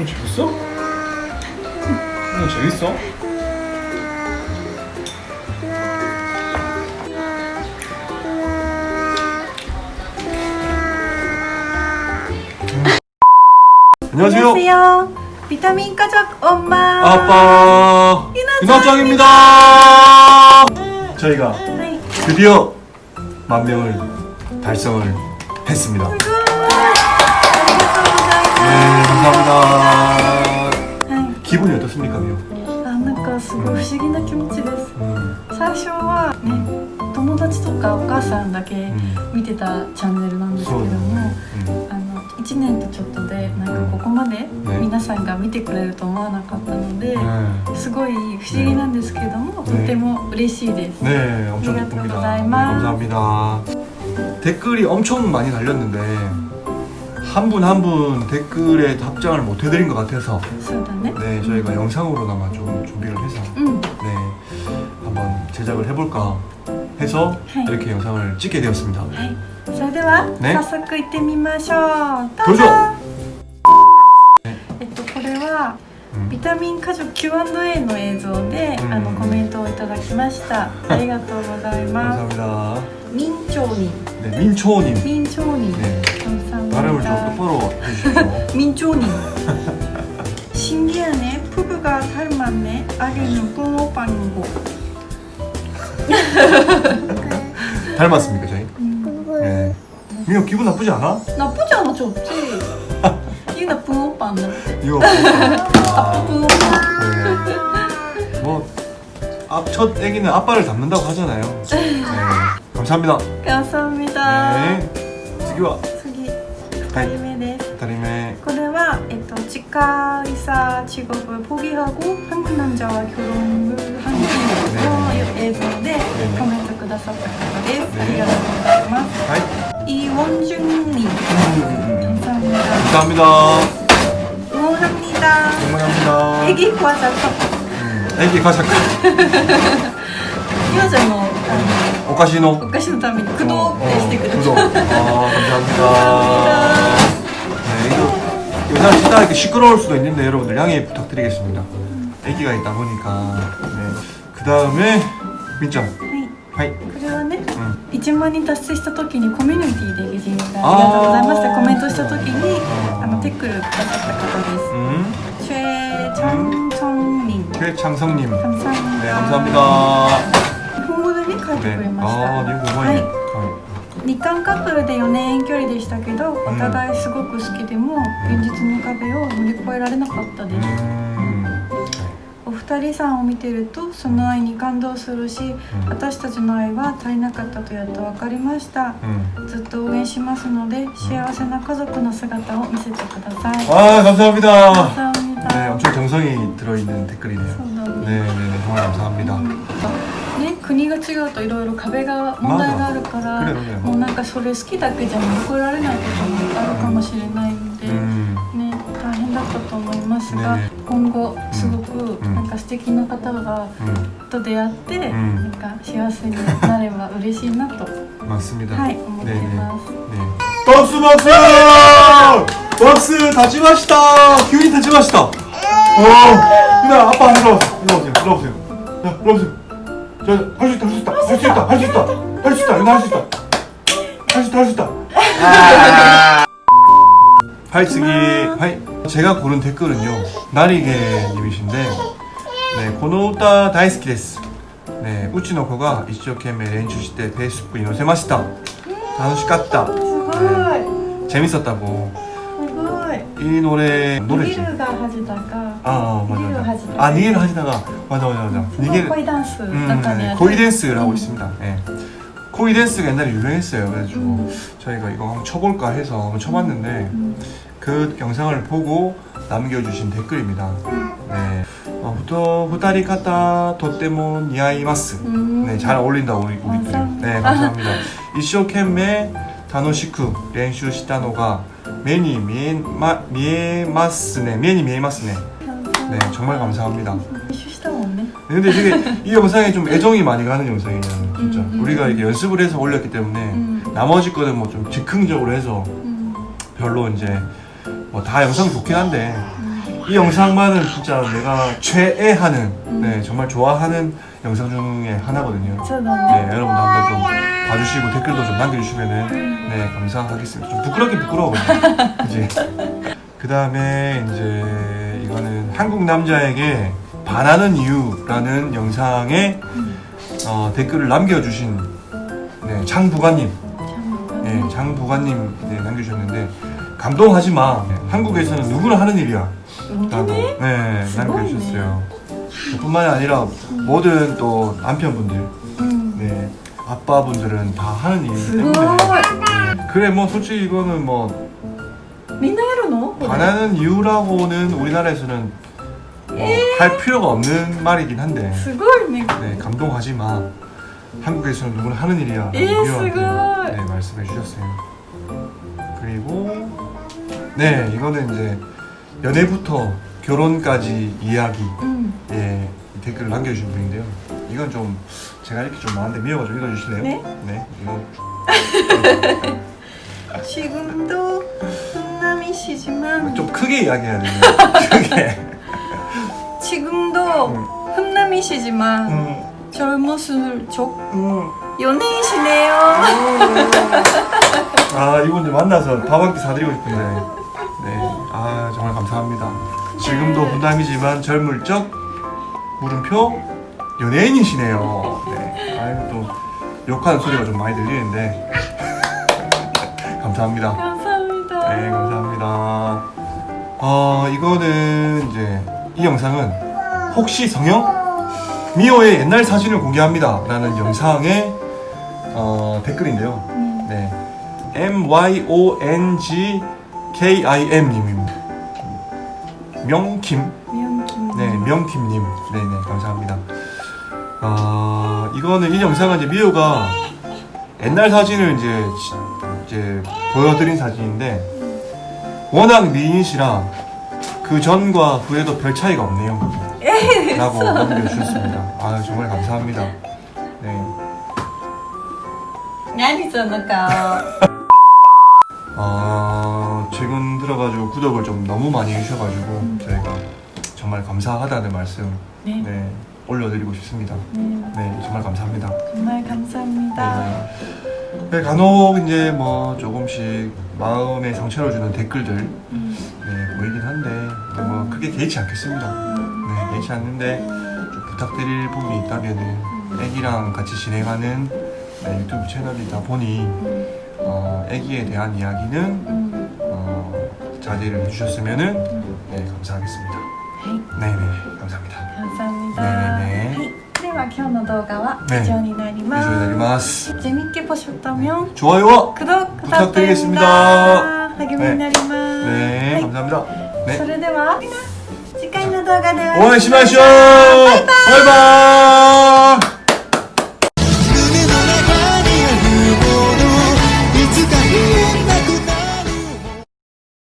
형 재밌어? 형 재밌어? 안녕하세요. 안녕하세요. 비타민 가족 엄마. 아빠 이나짱입니다. 저희가 네. 드디어 만 명을 달성을 했습니다. 네, 감사합니다. はい。 기분이 어떻습니까, 미요?あ、なんかすごい不思議な気持ちです。 음, 最初はね、友達とかお母さんだけ 음, 見てたチャンネルなんですけど 네. も、 음, あの1年とちょっとでなんかここまで皆さんが見てくれると思わなかったので、 네. すごい不思議なんですけども、と 네 ても嬉しいです。 네, 엄청 감사합니다. 기쁩니다. 네, 감사합니다. 댓글이 엄청 많이 달렸는데 한 분 한 분 댓글에 답장을 못 해드린 것 같아서 そうだね。 네 저희가 영상으로나마 좀 준비를 해서 うん。 네 한번 제작을 해볼까 해서 네. 이렇게 영상을 찍게 되었습니다. はい。それでは、ね早速行ってみましょう。どうぞえっとこれは 음, ビタミン家族 Q&A の映像で、うんあのコメントをいただきました。ありがとうございます。 감사합니다. ミンチョウニン、 네 민초님 ミンチョウニン、 네 감사합니다. 발음을 좀 똑바로 해주시고. 민초님. 신기하네. 푸드가 살만네. 아기는 붕어빵이고. 닮았습니까 저희? 음. 네. 민혁 기분 나쁘지 않아? 나쁘지 않아, 좋지. 이거 나 붕어빵. 이거. 아, 붕어빵. 네. 뭐앞첫 애기는 아빠를 닮는다고 하잖아요. 네. 감사합니다. 감사합니다. 네. 지기와. 2人目です、はい、人目これは、えっと、치과의사직업을포기하고한국남자와결혼을한국의映像でコメントくださった方です、ありがとうございます、はい、이원준님 감사합니다 감사합니다 응원합니다 응원합니다 애기 과자컵 애기 과자컵 이화자뭐お菓子のお菓子のために駆動ってしてくれた。ああ、감사합니다 네, 이거 영상 찍다가 이렇게 시끄러울 수도 있는데 여러분들 양해 부탁드리겠습니다. 아기가 있다 보니까. 네. 그 다음에 민짱. はい。 하이. これはね、 음. 1万人達成した時にコミュニティで美人がありがとうございましたコメントした時にあのテックルくださった方です 음. 최창청님 최창성님. 감사합니다. 네, 감사합니다. 日本語でね書いて 네. くれました、 아, 니고 は 고마워요. い日韓カップルで4年遠距離でしたけど、お互いすごく好きでも現実の壁を乗り越えられなかったです、 음. お二人さんを見てるとその愛に感動するし 음. 私たちの愛は足りなかったとやっと分かりました 음. ずっと応援しますので幸せな家族の姿を見せてください 아, 감사합니다. 감사합니다 네, 엄청 정성이 들어있는 댓글이네요. そうだ 네, ね 네, 네, 정말 감사합니다. ね国が違うといろいろ壁が問題があるから、 그래, 그래. もうなんかそれ好きだけじゃ乗り越えられないこともあるかもしれないので、 음. ね、大変だったと思いますが、ね今後すごくうんなんか素敵な方が 음. と出会って、んなんか幸せになれば嬉しいなと 맞습니다. はい思ってます。 네. 박수 박수! 박수 다지마시다. 기운이 다지마시다. 어, 누나 아빠 안 들어왔어. 일로 오세요. 일로 오세요. 자, 일로 오세요. 저할 수 있다, 할 수 있다, 할 수 있다, 할 수 있다, 할 수 있다, 누나 할 수 있다. 할 수 있다, 할 수 있다. 하이쓰기 하이. 제가 고른 댓글은요 나리게님이신데 네, この歌大好きです。ね、うちの子が一生懸命練習して 페이스북に載せました。楽しかった。すごい、 재밌었다고. 이 노래 노래지. 니르가 하지다가 아, 어, 아 맞아 니르 맞아. 하지다가 아 니엘 하시다가 맞아 맞아 맞아. 니겔 거의 단스 음, 네, 네. 고이 댄스라고 있습니다. 예. 코이 댄스가 옛날에 유명했어요. 그래가지고 음. 저희가 이거 한번 쳐볼까 해서 한번 쳐봤는데 음. 그 영상을 보고 남겨주신 댓글입니다. 네. 어, 부터 후다리 카타 도떼몬 니아이마스. 음. 네, 잘 어울린다 우리 우리끼리. 감사합니다. 네, 감사합니다. 이쇼캠메 다노시쿠 렌슈 시타노가 目に見えま見えますね. 目に見えますね. 네, 정말 감사합니다. 練習したもんね。 근데 이게 이 영상에 좀 애정이 많이 가는 영상이에요, 진짜. 음, 음. 우리가 이렇게 연습을 해서 올렸기 때문에 음. 나머지 거는 뭐 좀 즉흥적으로 해서 음. 별로 이제 뭐 다 영상 좋긴 한데 음. 이 영상만은 진짜 내가 최애하는, 네, 정말 좋아하는 영상 중에 하나거든요. そうだね 네, 여러분도 한번 좀 봐주시고 댓글도 좀 남겨주시면은 네 감사하겠습니다. 좀 부끄럽긴 부끄러워요. 이제 그 다음에 이제 이거는 한국 남자에게 반하는 이유라는 영상에 어, 댓글을 남겨주신 네, 장부관님, 네, 장부관님 네, 남겨주셨는데 감동하지 마. 네, 한국에서는 누구나 하는 일이야. 라고 네, 남겨주셨어요. 뿐만이 아니라 모든 또 남편분들 네, 아빠분들은 다 하는 일이기 すご 때문에 い 네, 그래 뭐 솔직히 이거는 뭐 みんなやるのこれ 반하는 이유라고는 우리나라에서는 뭐 할 필요가 없는 말이긴 한데 すごいね 네, 감동하지 마 한국에서는 누구나 하는 일이야 에, 라고 스고이. 네, 말씀해 주셨어요 그리고 네 이거는 이제 연애부터 결혼까지 이야기 うん 예, 댓글을 남겨주신 분인데요. 이건 좀 제가 이렇게 좀 많은데 좀 읽어주실래요? 네. 네. 이거 지금도 훈남이시지만 좀 크게 이야기해야 돼요. 크게. 지금도 음. 훈남이시지만 음, 젊으실적 음. 연예인이시네요 아 이분 좀 만나서 밥 한 끼 사드리고 싶은데. 네. 아 정말 감사합니다. 지금도 분담이지만 젊을 적 물음표 연예인이시네요. 네. 아유 또 욕하는 소리가 좀 많이 들리는데 감사합니다. 감사합니다 네, 감사합니다. 어, 이거는 이제 이 영상은 혹시 성형? 미호의 옛날 사진을 공개합니다. 라는 영상의 어, 댓글인데요. 음. 네. M-Y-O-N-G-K-I-M 님입니다. 명김. 미연김 네, 명팀님. 네네, 감사합니다. 어, 이거는 이 영상은 이제 미호가 옛날 사진을 이제, 시- 이제 보여드린 사진인데, 워낙 미인이시라 그 전과 후에도 별 차이가 없네요. 라고 남겨주셨습니다. 아, 정말 감사합니다. 네. 何その顔 어, 최근 들어가지고 구독을 좀 너무 많이 해주셔가지고, 저희가 정말 감사하다는 말씀, 네. 네, 올려드리고 싶습니다. 네, 네, 정말 감사합니다. 정말 감사합니다 네, 간혹 이제 뭐 조금씩 마음에 상처를 주는 댓글들 음. 네, 보이긴 한데 뭐 크게 개의치 않겠습니다. 네, 개의치 않는데 좀 부탁드릴 부분이 있다면은 애기랑 같이 진행하는 네, 유튜브 채널이다 보니 어, 애기에 대한 이야기는 음. 어, 자제를 해주셨으면은 네, 감사하겠습니다. はい 네네, 감사합니다. 감사합니다 ねえね はい、では今日の動画はね以上になります。 이조에 재밌게 보셨다면 좋아요와 구독 부탁드리겠습니다. 부탁드립니다.励みになります。 네, はい、 감사합니다. 네. それでは次回の動画でおお会いしましょうバイバイバイバーイ